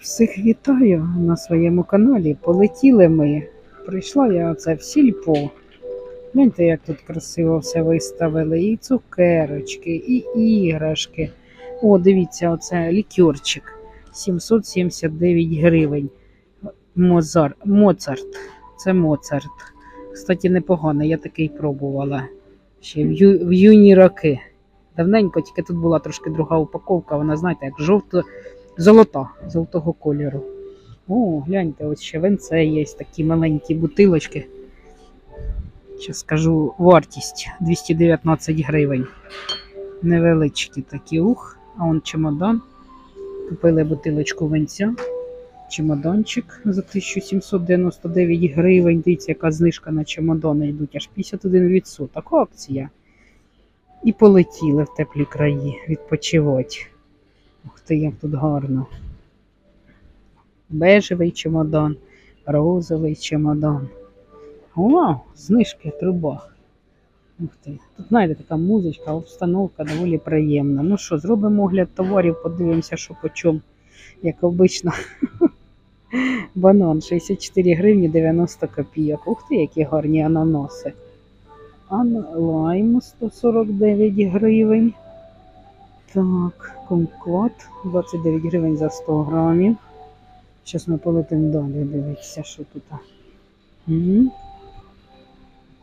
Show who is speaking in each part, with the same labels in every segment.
Speaker 1: Всіх вітаю на своєму каналі. Полетіли ми. Прийшла я оце в сільпо. Гляньте, як тут красиво все виставили. І цукерочки, і іграшки. О, дивіться, оце лікерчик. 779 гривень. Мозар, Моцарт. Це Моцарт. Кстати, непоганий, я такий пробувала. Ще в, ю, в юні роки. Давненько, тільки тут була трошки друга упаковка, вона, знаєте, як жовто, золота, золотого кольору. О, гляньте, ось ще венце є, такі маленькі бутилочки. Ще скажу вартість 219 гривень. Невеличкі такі ух, а он чемодан. Купили бутилочку венця. Чемоданчик за 1799 гривень. Дивіться, яка знижка на чемодани йдуть, аж 51%. Така акція. І полетіли в теплі краї відпочивати. Ти, як тут гарно. Бежевий чемодан, розовий чемодан. Вау, знижки труба. Ух ти. Тут знаєте, така музичка, обстановка доволі приємна. Ну що, зробимо огляд товарів, подивимося, що по чому, як обично. Банан 64 гривні 90 копійок. Ух ти, які гарні ананаси. Ан лайм 149 гривень. Так, комкват 29 гривень за 100 грамів. Зараз ми полетимо далі, дивіться, що тут.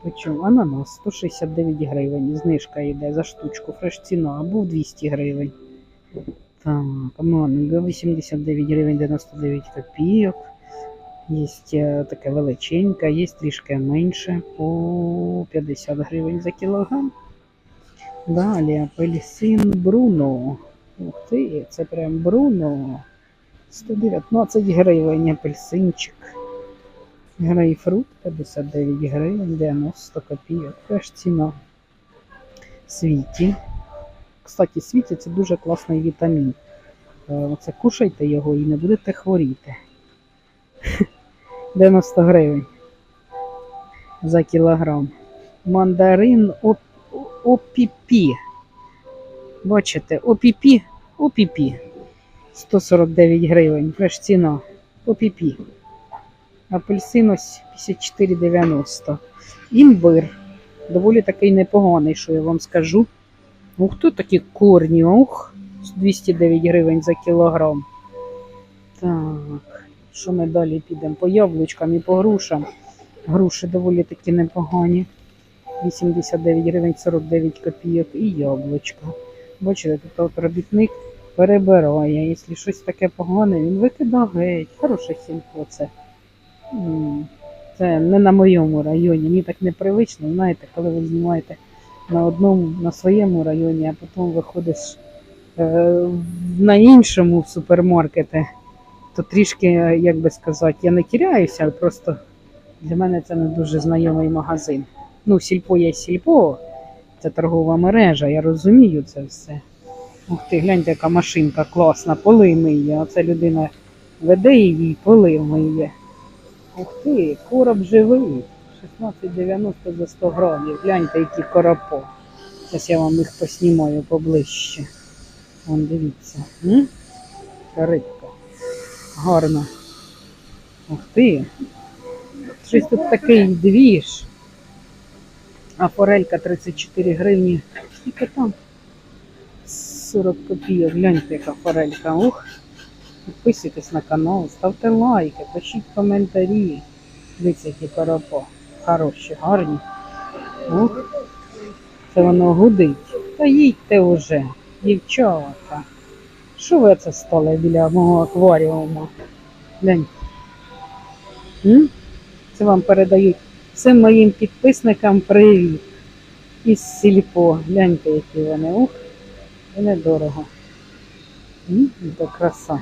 Speaker 1: Почому? Ананас 169 гривень. Знижка йде за штучку. Фреш ціна або 200 гривень. Так, манго 89 гривень 99 копійок. Є е, таке величеньке, є трішки менше по 50 гривень за кілограм. Далі апельсин Бруно. Ух ти, це прям Бруно. 119 гривень апельсинчик. Грейпфрут 59 гривень, 90 копійок. Теж ціна. Світі. Кстати, світі це дуже класний вітамін. Е, Оце кушайте його і не будете хворіти. 90 гривень за кілограм. Мандарин оп- опіпі. Бачите, опіпі, опіпі. 149 гривень. Фреш ціна. Опіпі. Апельсин ось 54,90. Імбир. Доволі такий непоганий, що я вам скажу. Ух, тут такі корні, ух, 209 гривень за кілограм. Так, що ми далі підемо? По яблучкам і по грушам. Груші доволі такі непогані. 89 гривень 49 копійок і яблучка. Бачите, тут от робітник перебирає. Якщо щось таке погане, він викидає геть. Хороше сільпо це. Це не на моєму районі. Мені так непривично, знаєте, коли ви знімаєте на одному, на своєму районі, а потім виходиш е, на іншому в супермаркети, то трішки, е, як би сказати, я не тіряюся, просто для мене це не дуже знайомий магазин. Ну, сільпо є сільпо, це торгова мережа, я розумію це все. Ух ти, гляньте, яка машинка класна, поли миє. Оце людина веде її поли миє. Ух ти, короб живий. 16,90 за 100 грамів. Гляньте, які коропо. Зараз я вам їх поснімаю поближче. Вон дивіться. Рибка. Гарно. Ух ти. Щось тут такий двіж. А форелька 34 гривні. Скільки там? 40 копійок. Гляньте, яка форелька. Ух. Підписуйтесь на канал, ставте лайки, пишіть коментарі. Дивіться, які коропо. Хороші, гарні. Ух. Це воно гудить. Та їдьте вже, дівчата. Що ви це стали біля мого акваріуму? Глянь. М? Це вам передають всім моїм підписникам привіт. Із сільпо. Гляньте, які вони. Ух, і недорого. Це краса.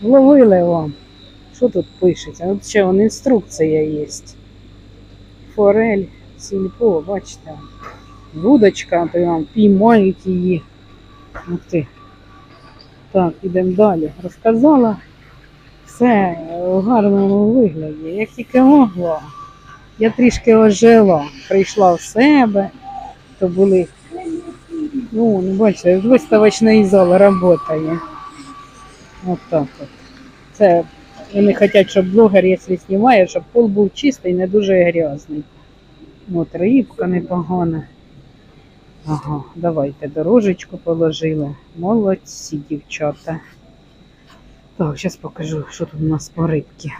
Speaker 1: Вловили вам. Що тут пишеться? От ще вон інструкція є. Форель, сільпо, бачите. Вудочка, прям піймають її. Ух ти. Так, ідемо далі. Розказала все в гарному вигляді, як тільки могла. Я трішки ожила, прийшла в себе, то були. Ну, не бачите, виставочний зал працює. От так от. Це вони хочуть, щоб блогер, якщо знімає, щоб пол був чистий, не дуже грязний. От рибка непогана. Ага, давайте дорожечку положили. Молодці, дівчата. Так, зараз покажу, що тут у нас по рибки.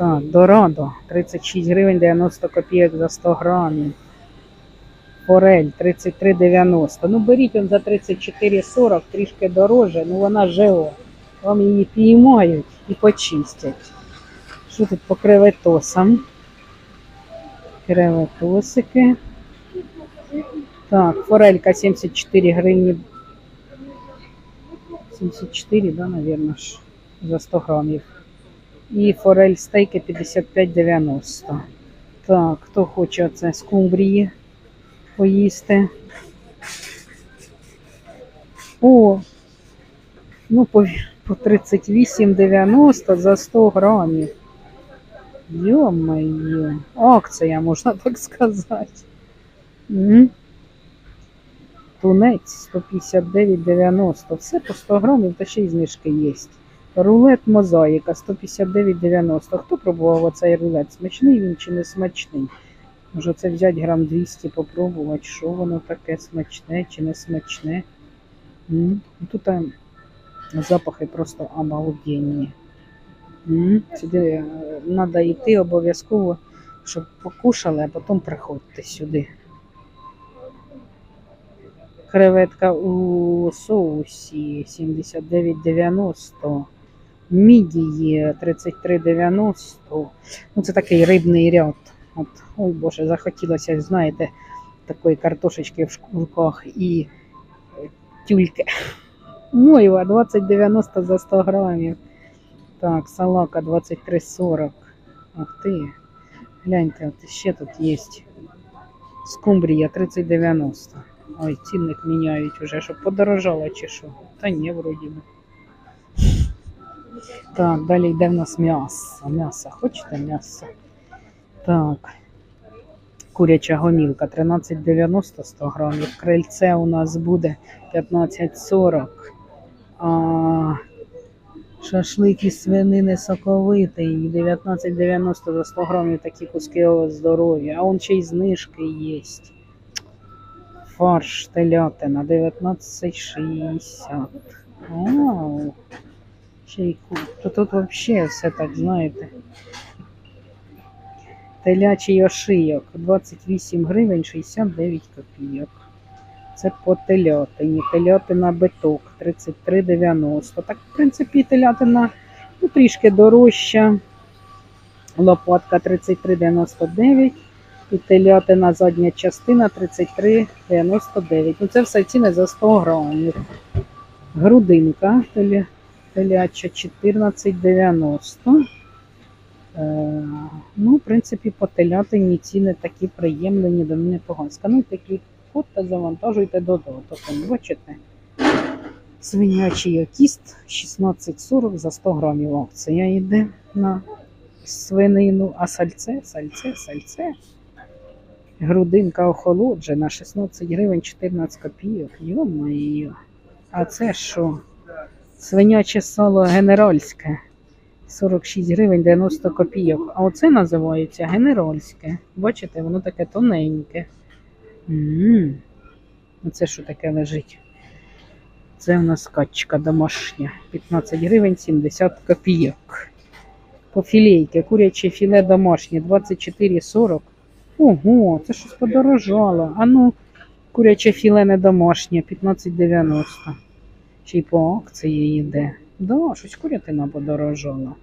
Speaker 1: Так, Дорадо 36 гривень 90 копійок за 100 грамів. Форель 33,90. Ну беріть он за 34,40, трішки дороже, ну вона ЖО. Вам її піймають і почистять. Що тут по креветосам? Креветосики. Так, форелька 74 гривні. 74, да, ж, за 100 грамів. І форель стейки 55,90. Так, хто хоче оце скумбрії поїсти? О, ну по, по 38,90 за 100 грамів. Йо-моє, акція, можна так сказати. М? Тунець 159,90. Все по 100 грамів, та ще й знижки є. Рулет мозаїка 159,90. Хто пробував оцей рулет? Смачний він чи не смачний? Може це взяти грам 200 попробувати, що воно таке смачне чи не смачне. М? Ну, Тут там запахи просто обалденні. Сюди треба йти обов'язково, щоб покушали, а потім приходьте сюди. Креветка у соусі 79,90. Мідії 33,90. Ну, це такий рибний ряд. От, ой Боже, захотілося, знаєте, такої картошечки в шкурках і е, тюльки. Мойва 20,90 за 100 грамів. Так, салака 23,40. Ух ти. Гляньте, от ще тут є. Скумбрія 30,90. Ой, цінник міняють уже, щоб подорожало чи що. Та ні, вроді би. Так, далі йде в нас м'ясо. М'ясо. Хочете м'ясо? Так. Куряча гомілка 13,90 100 грамів. Крильце у нас буде 15,40. А шашлик із свинини соковитий 19,90 за 100 грамів такі куски здоров'я. А он ще й знижки є. Фарш телятина 19,60. Вау. Ще й ку- То тут взагалі все так, знаєте. Телячий ошийок 28 гривень 69 копійок. Це по телятині. Телятина биток 33,90. Так, в принципі, телятина ну, трішки дорожча. Лопатка 33,99. І телятина задня частина 33,99. Ну, це все ціни за 100 грамів. Грудинка теляча 14,90. Е, ну, в принципі, по телятині ціни такі приємлені, до мене погано. Скануйте QR-код та завантажуйте додаток. Он, Бачите? Свинячий окіст 16,40 за 100 грамів. Акція йде на свинину, а сальце, сальце, сальце. Грудинка охолоджена 16 гривень 14 копійок. Йо-моє. А це що? Свиняче сало генеральське. 46 гривень 90 копійок. А оце називається генеральське. Бачите, воно таке тоненьке. м Оце що таке лежить? Це в нас качка домашня. 15 гривень 70 копійок. По філейки. Куряче філе домашнє 24,40. Ого, це щось подорожало. А ну, куряче філе не домашнє, 15,90. Ще й по акції йде. Да, щось курятина подорожала.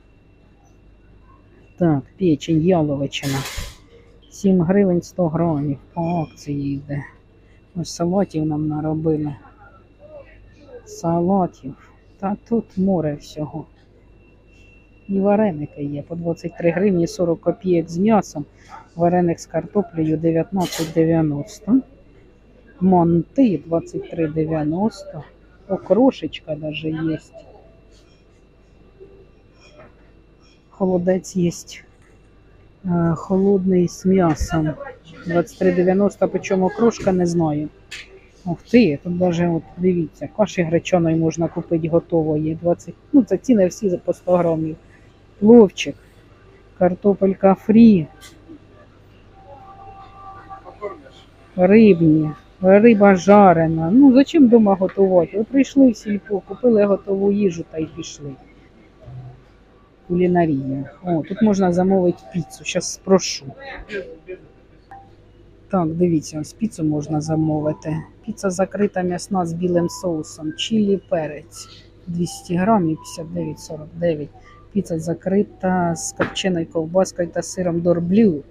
Speaker 1: Так, печень яловичина. 7 гривень 100 грамів. По акції йде. Ось салатів нам наробили. Салатів. Та тут море всього. І вареники є по 23 гривні 40 копійок з м'ясом. Вареник з картоплею 19,90. Монти 23,90. Окрошечка даже є. Холодець є. Е, Холодний з м'ясом. 23,90, причому окрошка не знаю. Ух ти, тут даже от дивіться, каші гречаної можна купити готової. 20, ну це ціни всі по 100 грамів. Пловчик, картопелька фрі, рибні, риба жарена. Ну зачем вдома готувати? Ви прийшли в сільпо, купили готову їжу та й пішли. Кулінарія. О, тут можна замовити піцу. Зараз спрошу. Так, дивіться, ось піцу можна замовити. Піца закрита м'ясна з білим соусом, чилі перець 200 грамів 59,49. Піца закрита з копченою ковбаскою та сиром дорблю.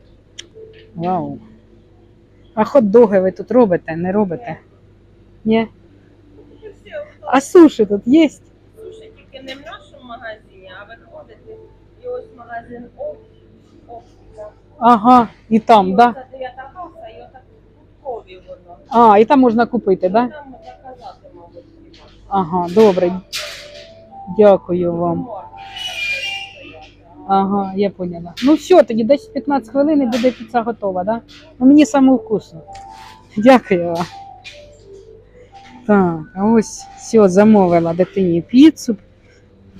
Speaker 1: Вау. А хот-доги ви тут робите, не робите? Ні? А суші тут є?
Speaker 2: Слушай, тільки не в нашому магазині, а ви ходите, і ось магазин Оп.
Speaker 1: Ага, і там,
Speaker 2: і
Speaker 1: да?
Speaker 2: оце дев'ята каса, і отак куткові воно.
Speaker 1: А, і там можна купити, да?
Speaker 2: Там заказати, мабуть.
Speaker 1: Ага, добре. Дякую вам. Ага, я поняла. Ну все, тоді 10-15 хвилин і буде піца готова, да? Ну мені саме вкусно. Дякую вам. Так, а ось все, замовила дитині піцу.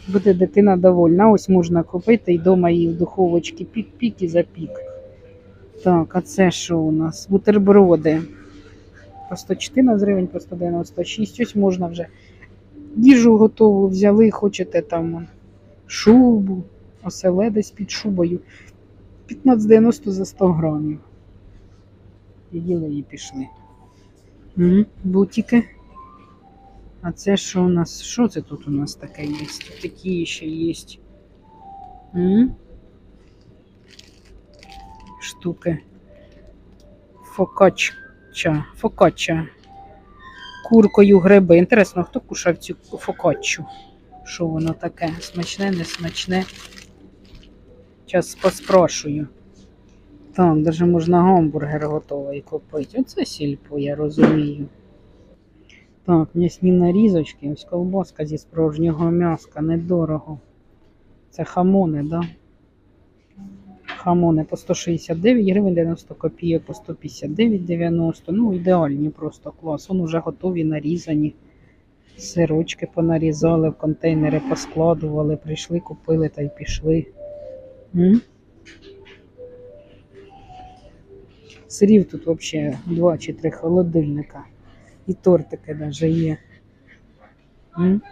Speaker 1: Буде дитина довольна. Ось можна купити і вдома її в духовочці пік-пік і запік. Так, а це що у нас? Бутерброди. По 114 гривень, по 196. Ось можна вже їжу готову взяли, хочете там он, шубу, оселедець під шубою. 15,90 за 100 грамів. І їли і пішли. М, Бутики. А це що у нас? Що це тут у нас таке є? Такі ще є. М? Штуки. Фокачча. Фокачча. Куркою гриби. Інтересно, хто кушав цю фокаччу? Що воно таке? Смачне, не смачне. Зараз поспрашую. Так, навіть можна гамбургер готовий купити. Оце сільпо, я розумію. Так, м'ясні нарізочки, ось колбаска зі справжнього м'яска, недорого. Це хамони, да? Хамони по 169 гривень 90 копійок, по 159,90. Ну, ідеальні просто клас. Вони вже готові, нарізані. Сирочки понарізали, в контейнери поскладували, прийшли, купили та й пішли. Сирів тут взагалі два чи три холодильника. І тортики навіть є. М?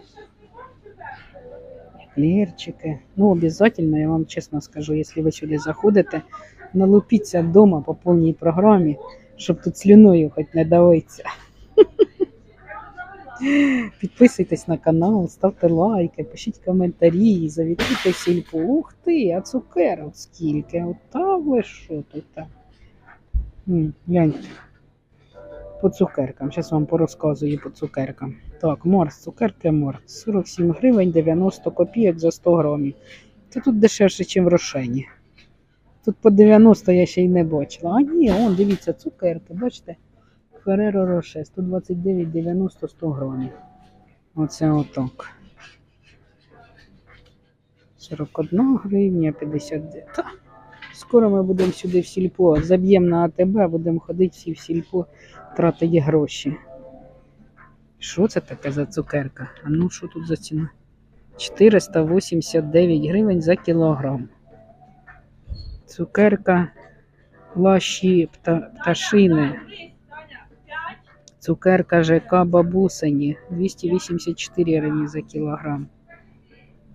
Speaker 1: Ну, обязательно, я вам чесно скажу, якщо ви сюди заходите, налупіться вдома по повній програмі, щоб тут слюною хоч не давиться. Підписуйтесь на канал, ставте лайки, пишіть коментарі, завітайте в сільпу. Ух ти, а цукерок скільки. От та ви що тут? Гляньте. По цукеркам. Зараз вам порозказую по цукеркам. Так, Марс, цукерки Марс. 47 гривень 90 копійок за 100 грамів. Це тут дешевше, ніж в Рошені. Тут по 90 я ще й не бачила. А ні, он, дивіться, цукерки, бачите? Фереро Роше 129,90 100 грамів. Оце отак. 41 гривня, 59. Та, скоро ми будемо сюди в сільпо. Заб'ємо на АТБ, будемо ходити всі в сільпо, тратити гроші. Що це таке за цукерка? А ну що тут за ціна? 489 гривень за кілограм. Цукерка лащі пта, пташини. Цукерка ЖК бабусині 284 гривні за кілограм.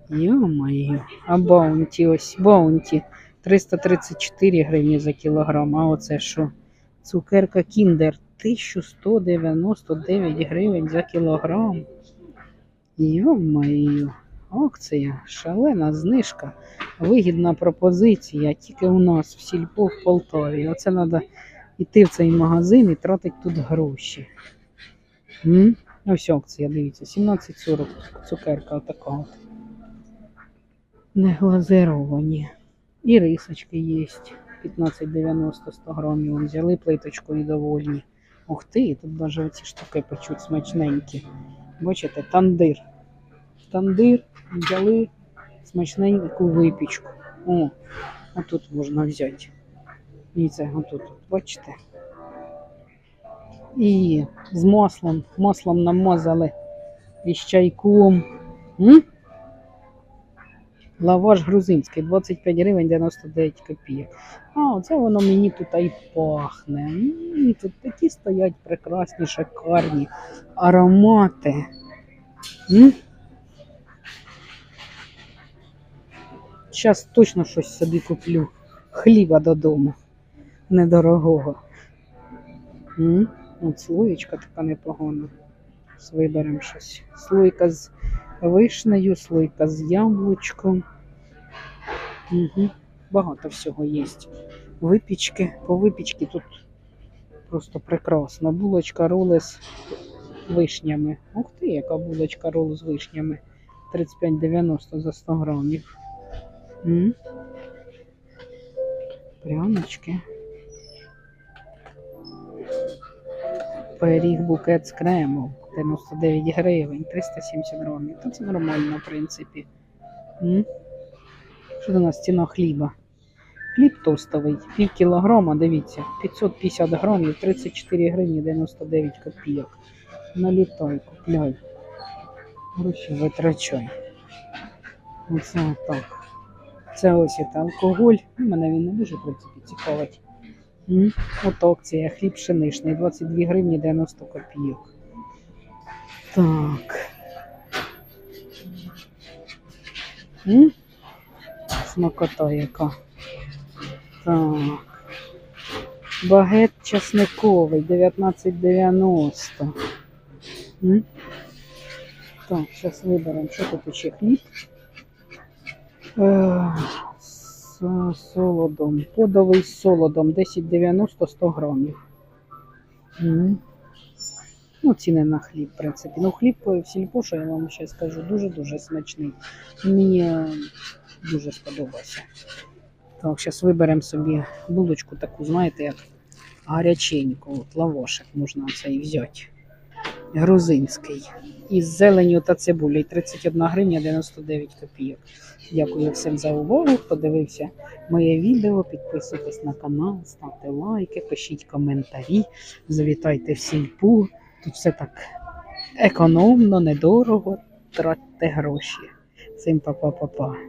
Speaker 1: Йо-моє. А баунті ось баунті 334 гривні за кілограм. А оце що? Цукерка Кіндер 1199 гривень за кілограм. Йо-моє. Акція, шалена знижка, вигідна пропозиція тільки у нас в сільпо в Полтаві. Оце треба йти в цей магазин і тратити тут гроші. М? Ось акція, дивіться, 17,40 цукерка отака от. Не глазировані. І рисочки є. 15,90 100 грамів. Взяли плиточку і довольні. Ух ти, тут навіть оці штуки печуть смачненькі. Бачите, тандир. Тандир взяли смачненьку випічку. О, а тут можна взяти. Це отут, бачите? І з маслом, маслом намазали і з чайком. М? Лаваш грузинський, 25 гривень 99 копійок. А, оце воно мені тут і пахне. М, Тут такі стоять прекрасні, шикарні аромати. М? Зараз точно щось собі куплю. Хліба додому. Недорогого. От слоєчка така непогана. Виберемо щось. Слойка з вишнею, слойка з яблучком. Угу. Багато всього є. Випічки. По випічці тут просто прекрасно. Булочка роли з вишнями. Ух ти, яка булочка рол з вишнями. 35,90 за 100 грамів. М? Прянички. Пиріг букет з кремом. 99 гривень, 370 грамів. Та це нормально, в принципі. М? Що до нас ціна хліба? Хліб тостовий, пів кілограма, дивіться, 550 грамів, 34 гривні 99 копійок. Налітай, купляй. Гроші витрачай. Оце так. Це ось це алкоголь. Мене він не дуже в принципі цікавить. От акція, хліб пшеничний, 22 гривні 90 копійок. Так. М? Смакота яка. Так. Багет часниковий 19,90. М? Так, зараз виберемо, що тут ще хліб. Е, З солодом. Подовий з солодом 10,90 100 грамів. Ну, ціни на хліб, в принципі. Ну, хліб в сільпо, що я вам ще скажу, дуже-дуже смачний. Мені дуже сподобався. Так, зараз виберемо собі булочку таку, знаєте, як гаряченьку, от лавошик можна цей взяти. Грузинський. Із зеленю та цибулею 31 гривня 99 копійок. Дякую всім за увагу. Хто дивився моє відео, підписуйтесь на канал, ставте лайки, пишіть коментарі, завітайте в сільпу. Тут все так економно, недорого, тратьте гроші. Всім па-па-па-па.